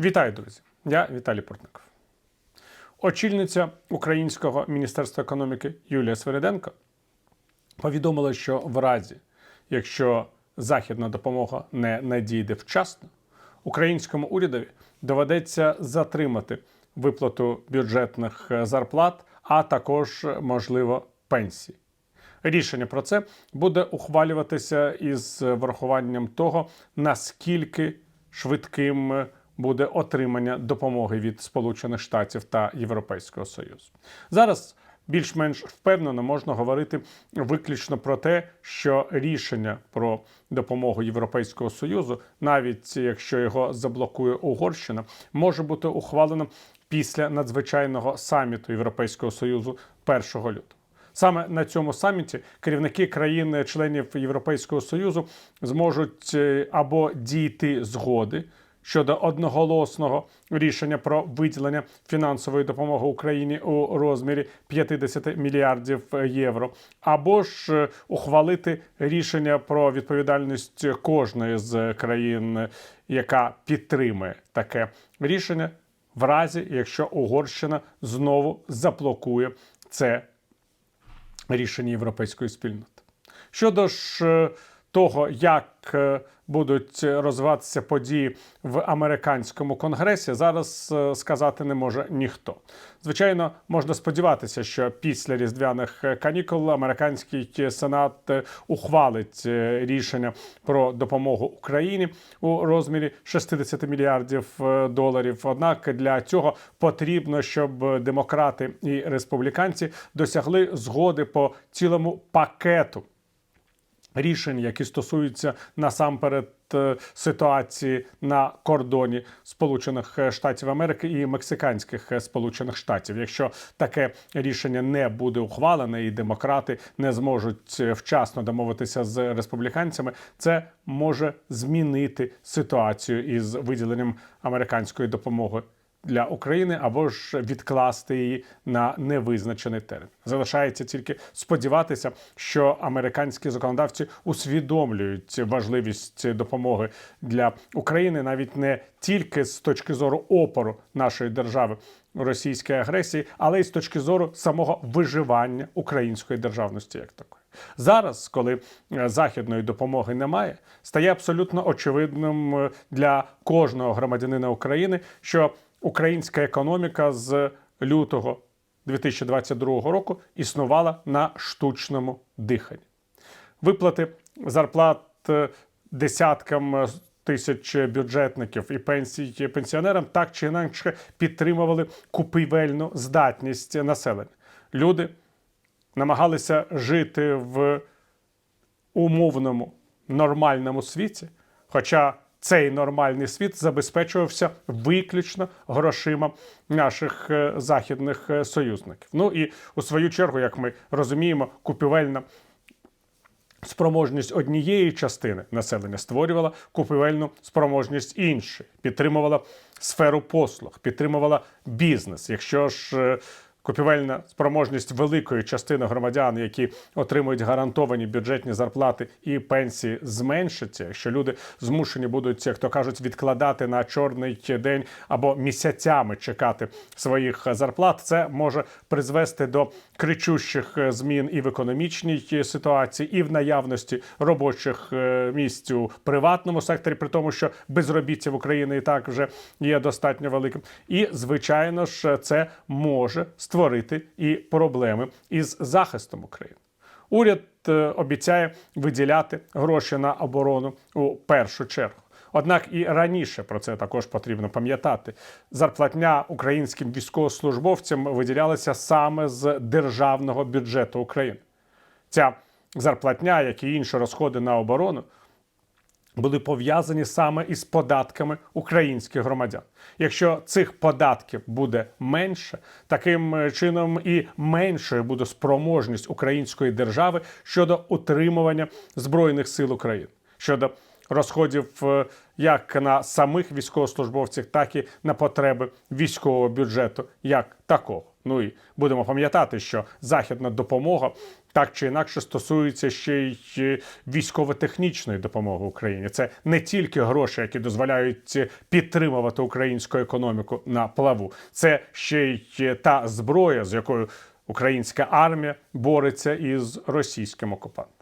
Вітаю, друзі! Я Віталій Портников. Очільниця Українського міністерства економіки Юлія Свериденко повідомила, що в разі, якщо західна допомога не надійде вчасно, українському урядові доведеться затримати виплату бюджетних е, зарплат, а також, можливо, пенсій. Рішення про це буде ухвалюватися із врахуванням того, наскільки швидким буде отримання допомоги від Сполучених Штатів та Європейського Союзу. Зараз більш-менш впевнено можна говорити виключно про те, що рішення про допомогу Європейського Союзу, навіть якщо його заблокує Угорщина, може бути ухвалено після надзвичайного саміту Європейського Союзу 1 лютого. Саме на цьому саміті керівники країн-членів Європейського Союзу зможуть е, або дійти згоди щодо одноголосного рішення про виділення фінансової допомоги Україні у розмірі 50 мільярдів євро, або ж е, ухвалити рішення про відповідальність кожної з країн, яка підтримує таке рішення, в разі якщо Угорщина знову заблокує це рішення європейської спільноти. Щодо ж е, того, як е, будуть розвиватися події в американському конгресі, зараз е, сказати не може ніхто. Звичайно, можна сподіватися, що після різдвяних канікул американський сенат е, ухвалить рішення про допомогу Україні у розмірі 60 мільярдів доларів. Однак для цього потрібно, щоб демократи і республіканці досягли згоди по цілому пакету рішень, які стосуються насамперед е, ситуації на кордоні Сполучених Штатів Америки і Мексиканських Сполучених Штатів. Якщо таке рішення не буде ухвалене, і демократи не зможуть вчасно домовитися з республіканцями, це може змінити ситуацію із виділенням американської допомоги для України або ж відкласти її на невизначений термін. Залишається тільки сподіватися, що американські законодавці усвідомлюють важливість допомоги для України навіть не тільки з точки зору опору нашої держави російській агресії, але й з точки зору самого виживання української державності як такої. Зараз, коли е, західної допомоги немає, стає абсолютно очевидним е, для кожного громадянина України, що українська економіка з лютого 2022 року існувала на штучному диханні. Виплати зарплат е, десяткам е, тисяч бюджетників і пенсій пенсіонерам так чи інакше підтримували купівельну здатність населення. Люди намагалися жити в умовному нормальному світі, хоча цей нормальний світ забезпечувався виключно грошима наших е, західних е, союзників. Ну і у свою чергу, як ми розуміємо, купівельна спроможність однієї частини населення створювала купівельну спроможність іншої, підтримувала сферу послуг, підтримувала бізнес. Якщо ж е, Купівельна спроможність великої частини громадян, які отримують гарантовані бюджетні зарплати і пенсії, зменшиться. Якщо люди змушені будуть, як то кажуть, відкладати на чорний день або місяцями чекати своїх зарплат, це може призвести до кричущих змін і в економічній ситуації, і в наявності робочих е, місць у приватному секторі, при тому, що безробіття в Україні і так вже є достатньо великим. І звичайно ж, це може створити і проблеми із захистом України. Уряд е, обіцяє виділяти гроші на оборону у першу чергу. Однак і раніше про це також потрібно пам'ятати. Зарплатня українським військовослужбовцям виділялася саме з державного бюджету України. Ця зарплатня, як і інші розходи на оборону, були пов'язані саме із податками українських громадян. Якщо цих податків буде менше, таким е, чином і меншою буде спроможність української держави щодо утримування збройних сил України, щодо розходів е, як на самих військовослужбовців, так і на потреби військового бюджету, як такого. Ну і будемо пам'ятати, що західна допомога так чи інакше стосується ще й е, військово-технічної допомоги Україні. Це не тільки гроші, які дозволяють е, підтримувати українську економіку на плаву, це ще й е, та зброя, з якою українська армія бореться із російським окупантом.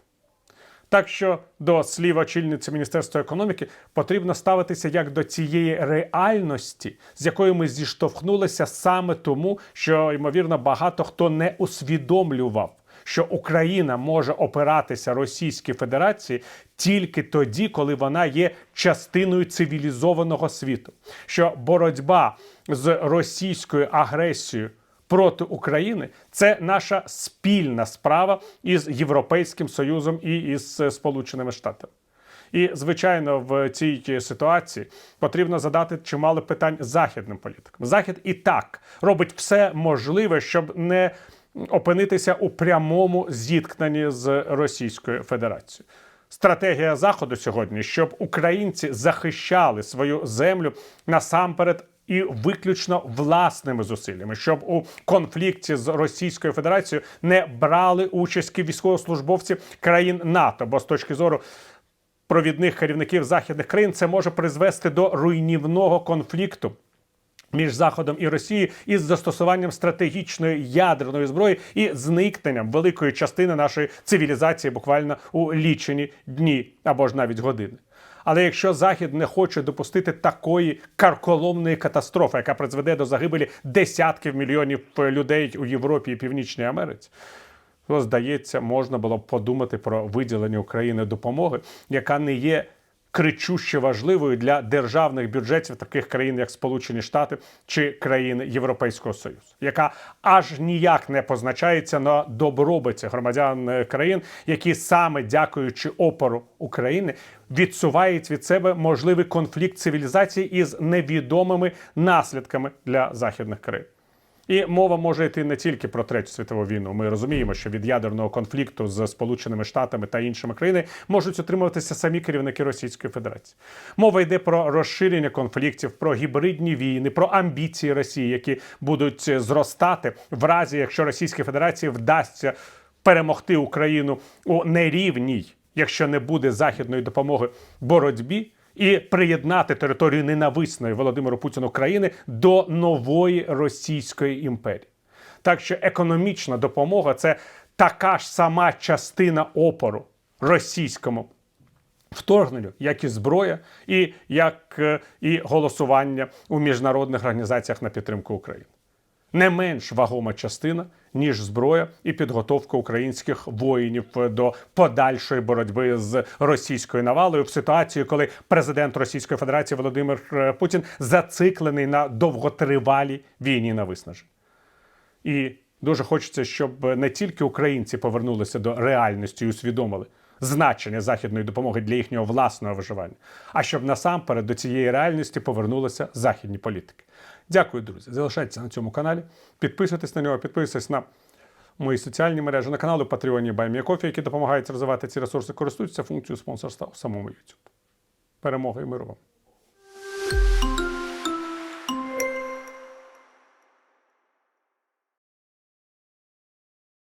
Так що до слів очільниці Міністерства економіки потрібно ставитися як до цієї реальності, з якою ми зіштовхнулися саме тому, що ймовірно багато хто не усвідомлював. Що Україна може опиратися Російській Федерації тільки тоді, коли вона є частиною цивілізованого світу, що боротьба з російською агресією проти України це наша спільна справа із Європейським Союзом і із е, Сполученими Штатами. І, звичайно, в цій ситуації потрібно задати чимало питань західним політикам. Захід і так робить все можливе, щоб не опинитися у прямому зіткненні з Російською Федерацією. Стратегія заходу сьогодні, щоб українці захищали свою землю насамперед. І виключно власними зусиллями, щоб у конфлікті з Російською Федерацією не брали участь військовослужбовці країн НАТО, бо з точки зору провідних керівників західних країн це може призвести до руйнівного конфлікту. Між Заходом і Росією із застосуванням стратегічної ядерної зброї і зникненням великої частини нашої цивілізації буквально у лічені дні або ж навіть години. Але якщо Захід не хоче допустити такої карколомної катастрофи, яка призведе до загибелі десятків мільйонів людей у Європі і Північній Америці, то здається, можна було б подумати про виділення України допомоги, яка не є кричуще важливою для державних бюджетів таких країн, як Сполучені Штати чи країни Європейського Союзу, яка аж ніяк не позначається на добробиті громадян е, країн, які саме дякуючи опору України відсувають від себе можливий конфлікт цивілізації із невідомими наслідками для західних країн. І мова може йти не тільки про третю світову війну. Ми розуміємо, що від ядерного конфлікту з Сполученими Штатами та іншими країнами можуть утримуватися самі керівники Російської Федерації. Мова йде про розширення конфліктів, про гібридні війни, про амбіції Росії, які будуть зростати в разі, якщо Російській Федерації вдасться перемогти Україну у нерівній, якщо не буде західної допомоги боротьбі і приєднати територію ненависної Володимиру Путіну країни до нової Російської імперії. Так що економічна допомога це така ж сама частина опору російському вторгненню, як і зброя, і як е, і голосування у міжнародних організаціях на підтримку України. Не менш вагома частина, ніж зброя і підготовка українських воїнів до подальшої боротьби з російською навалою в ситуації, коли президент Російської Федерації Володимир е, Путін зациклений на довготривалій війні на виснаження. І дуже хочеться, щоб не тільки українці повернулися до реальності і усвідомили значення західної допомоги для їхнього власного виживання, а щоб насамперед до цієї реальності повернулися західні політики. Дякую, друзі. Залишайтеся на цьому каналі, підписуйтесь на нього, підписуйтесь на мої соціальні мережі, на канали Patreon і BuyMeACoffee, які допомагають розвивати ці ресурси, користуються функцією спонсорства у самому YouTube. Перемоги і миру вам!